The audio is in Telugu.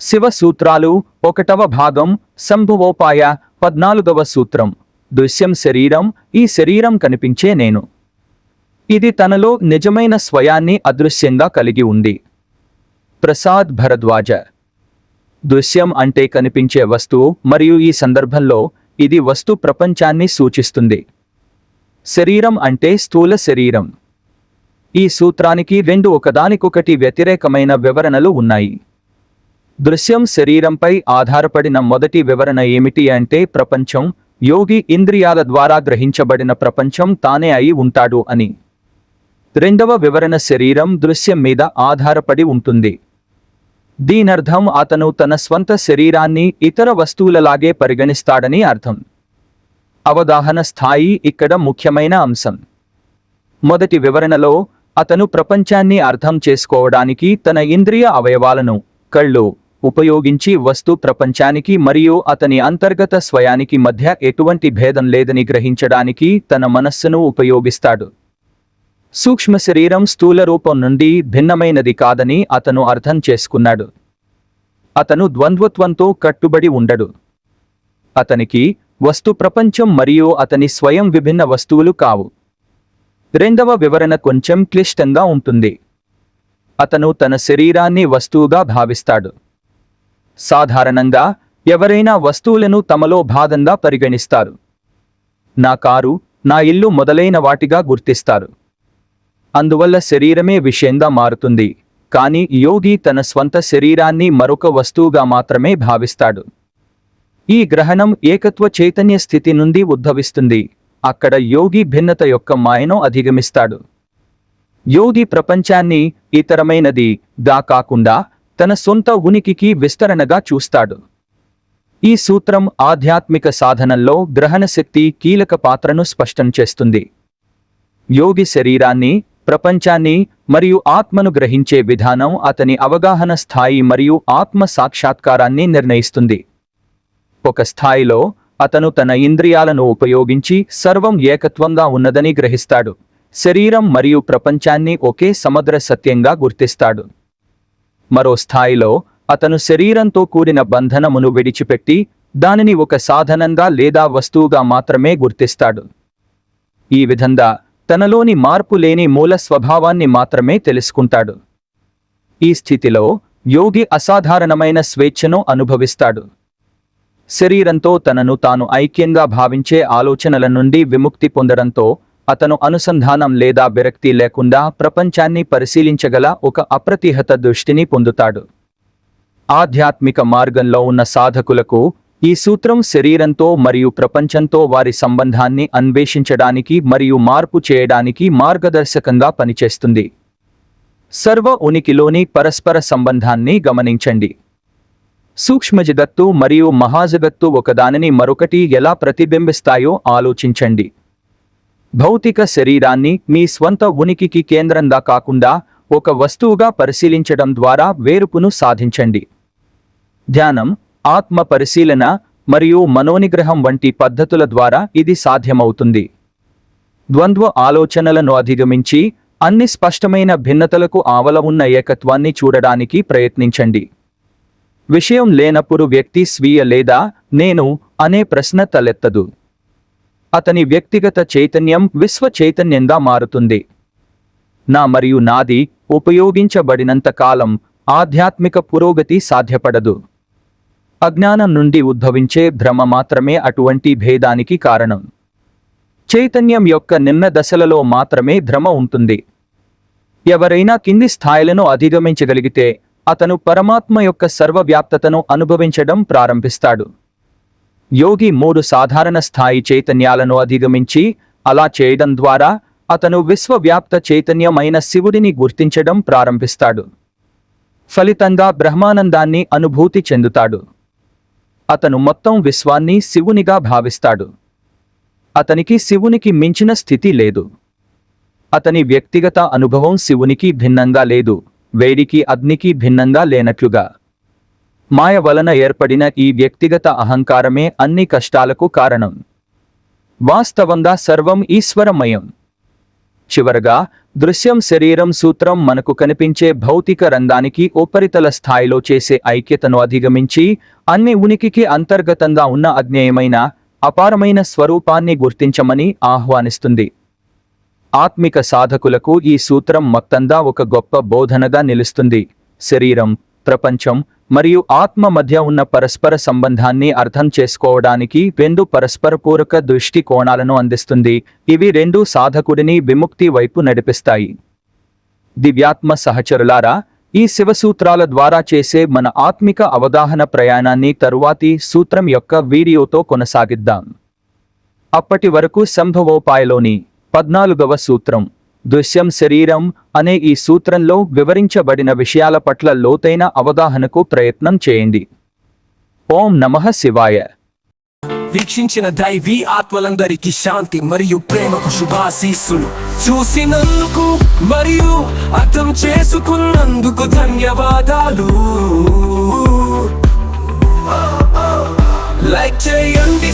శివ సూత్రాలు ఒకటవ భాగం సంభవోపాయ పద్నాలుగవ సూత్రం. దృశ్యం శరీరం ఈ శరీరం కనిపించే నేను. ఇది తనలో నిజమైన స్వయాన్ని అదృశ్యంగా కలిగి ఉంది. ప్రసాద్ భరద్వాజ. దృశ్యం అంటే కనిపించే వస్తువు మరియు ఈ సందర్భంలో ఇది వస్తు ప్రపంచాన్ని సూచిస్తుంది. శరీరం అంటే స్థూల శరీరం. ఈ సూత్రానికి రెండు ఒకదానికొకటి వ్యతిరేకమైన వివరణలు ఉన్నాయి. దృశ్యం శరీరంపై ఆధారపడిన మొదటి వివరణ ఏమిటి అంటే ప్రపంచం యోగి ఇంద్రియాల ద్వారా గ్రహించబడిన ప్రపంచం తానే అయి ఉంటాడు అని. రెండవ వివరణ శరీరం దృశ్యం మీద ఆధారపడి ఉంటుంది. దీనర్థం అతను తన స్వంత శరీరాన్ని ఇతర వస్తువులలాగే పరిగణిస్తాడని అర్థం. అవగాహన స్థాయి ఇక్కడ ముఖ్యమైన అంశం. మొదటి వివరణలో అతను ప్రపంచాన్ని అర్థం చేసుకోవడానికి తన ఇంద్రియ అవయవాలను కళ్ళు ఉపయోగించి వస్తు ప్రపంచానికి మరియు అతని అంతర్గత స్వయానికి మధ్య ఎటువంటి భేదం లేదని గ్రహించడానికి తన మనస్సును ఉపయోగిస్తాడు. సూక్ష్మ శరీరం స్థూల రూపం నుండి భిన్నమైనది కాదని అతను అర్థం చేసుకున్నాడు. అతను ద్వంద్వత్వంతో కట్టుబడి ఉండడు. అతనికి వస్తు ప్రపంచం మరియు అతని స్వయం విభిన్న వస్తువులు కావు. రెండవ వివరణ కొంచెం క్లిష్టంగా ఉంటుంది. అతను తన శరీరాన్ని వస్తువుగా భావిస్తాడు. సాధారణంగా ఎవరైనా వస్తువులను తమలో భాగంగా పరిగణిస్తారు. నా కారు నా ఇల్లు మొదలైన వాటిగా గుర్తిస్తారు. అందువల్ల శరీరమే విషయంగా మారుతుంది. కానీ యోగి తన స్వంత శరీరాన్ని మరొక వస్తువుగా మాత్రమే భావిస్తాడు. ఈ గ్రహణం ఏకత్వ చైతన్య స్థితి నుండి ఉద్భవిస్తుంది. అక్కడ యోగి భిన్నత యొక్క మాయను అధిగమిస్తాడు. యోగి ప్రపంచాన్ని ఇతరమైనది గా కాకుండా తన సొంత ఉనికికి విస్తరణగా చూస్తాడు. ఈ సూత్రం ఆధ్యాత్మిక సాధనల్లో గ్రహణ శక్తి కీలక పాత్రను స్పష్టం చేస్తుంది. యోగి శరీరాన్ని ప్రపంచాన్ని మరియు ఆత్మను గ్రహించే విధానం అతని అవగాహన స్థాయి మరియు ఆత్మ సాక్షాత్కారాన్ని నిర్ణయిస్తుంది. ఒక స్థాయిలో అతను తన ఇంద్రియాలను ఉపయోగించి సర్వం ఏకత్వంగా ఉన్నదని గ్రహిస్తాడు. శరీరం మరియు ప్రపంచాన్ని ఒకే సమగ్ర సత్యంగా గుర్తిస్తాడు. మరో స్థాయిలో అతను శరీరంతో కూడిన బంధనమును విడిచిపెట్టి దానిని ఒక సాధనంగా లేదా వస్తువుగా మాత్రమే గుర్తిస్తాడు. ఈ విధంగా తనలోని మార్పు లేని మూల స్వభావాన్ని మాత్రమే తెలుసుకుంటాడు. ఈ స్థితిలో యోగి అసాధారణమైన స్వేచ్ఛను అనుభవిస్తాడు. శరీరంతో తనను తాను ఐక్యంగా భావించే ఆలోచనల నుండి విముక్తి పొందడంతో అతను అనుసంధానం లేదా విరక్తి లేకుండా ప్రపంచాన్ని పరిశీలించగల ఒక అప్రతిహత దృష్టిని పొందుతాడు. ఆధ్యాత్మిక మార్గంలో ఉన్న సాధకులకు ఈ సూత్రం శరీరంతో మరియు ప్రపంచంతో వారి సంబంధాన్ని అన్వేషించడానికి మరియు మార్పు చేయడానికి మార్గదర్శకంగా పనిచేస్తుంది. సర్వ ఉనికిలోని పరస్పర సంబంధాన్ని గమనించండి. సూక్ష్మజగత్తు మరియు మహాజగత్తు ఒకదానిని మరొకటి ఎలా ప్రతిబింబిస్తాయో ఆలోచించండి. భౌతిక శరీరాన్ని మీ స్వంత ఉనికికి కేంద్రంగా కాకుండా ఒక వస్తువుగా పరిశీలించడం ద్వారా వేరుపును సాధించండి. ధ్యానం ఆత్మ పరిశీలన మరియు మనోనిగ్రహం వంటి పద్ధతుల ద్వారా ఇది సాధ్యమవుతుంది. ద్వంద్వ ఆలోచనలను అధిగమించి అన్ని స్పష్టమైన భిన్నతలకు ఆవల ఉన్న ఏకత్వాన్ని చూడడానికి ప్రయత్నించండి. విషయం లేనప్పుడు వ్యక్తి స్వీయ లేదా నేను అనే ప్రశ్న తలెత్తదు. అతని వ్యక్తిగత చైతన్యం విశ్వ చైతన్యంగా మారుతుంది. నా మరియు నాది ఉపయోగించబడినంత కాలం ఆధ్యాత్మిక పురోగతి సాధ్యపడదు. అజ్ఞానం నుండి ఉద్భవించే భ్రమ మాత్రమే అటువంటి భేదానికి కారణం. చైతన్యం యొక్క నిమ్న దశలలో మాత్రమే భ్రమ ఉంటుంది. ఎవరైనా కింది స్థాయిలను అధిగమించగలిగితే అతను పరమాత్మ యొక్క సర్వవ్యాప్తతను అనుభవించడం ప్రారంభిస్తాడు. యోగి మూడు సాధారణ స్థాయి చైతన్యాలను అధిగమించి అలా చేయడం ద్వారా అతను విశ్వవ్యాప్త చైతన్యమైన శివుడిని గుర్తించడం ప్రారంభిస్తాడు. ఫలితంగా బ్రహ్మానందాన్ని అనుభూతి చెందుతాడు. అతను మొత్తం విశ్వాన్ని శివునిగా భావిస్తాడు. అతనికి శివునికి మించిన స్థితి లేదు. అతని వ్యక్తిగత అనుభవం శివునికి భిన్నంగా లేదు వేడికి అగ్నికి భిన్నంగా లేనట్లుగా. మాయ వలన ఏర్పడిన ఈ వ్యక్తిగత అహంకారమే అన్ని కష్టాలకు కారణం. వాస్తవంగా సర్వం ఈశ్వరమయం. చివరగా దృశ్యం శరీరం సూత్రం మనకు కనిపించే భౌతిక రంగానికి ఉపరితల స్థాయిలో చేసే ఐక్యతను అధిగమించి అన్ని ఉనికికి అంతర్గతంగా ఉన్న అజ్ఞేయమైన అపారమైన స్వరూపాన్ని గుర్తించమని ఆహ్వానిస్తుంది. ఆత్మిక సాధకులకు ఈ సూత్రం మొత్తంగా ఒక గొప్ప బోధనగా నిలుస్తుంది. శరీరం ప్రపంచం మరియు ఆత్మ మధ్య ఉన్న పరస్పర సంబంధాన్ని అర్థం చేసుకోవడానికి రెండు పరస్పర పూరక దృష్టి కోణాలను అందిస్తుంది. ఇవి రెండు సాధకుడిని విముక్తి వైపు నడిపిస్తాయి. దివ్యాత్మ సహచరులారా ఈ శివసూత్రాల ద్వారా చేసే మన ఆత్మిక అవగాహన ప్రయాణాన్ని తరువాతి సూత్రం యొక్క వీడియోతో కొనసాగిద్దాం. అప్పటి వరకు సంభవోపాయలోని పద్నాలుగవ సూత్రం. దృశ్యం శరీరం అనే ఈ సూత్రంలో వివరించబడిన విషయాల పట్ల లోతైన అవగాహనకు ప్రయత్నం చేయండి. ఓం నమ శివాయ. వీక్షించిన దైవీ ఆత్మలందరికీ శాంతి మరియు ప్రేమకు శుభాశీస్సులు. చూసినందుకు మరియు అర్థం చేసుకున్నందుకు ధన్యవాదాలు. లైక్ చేయ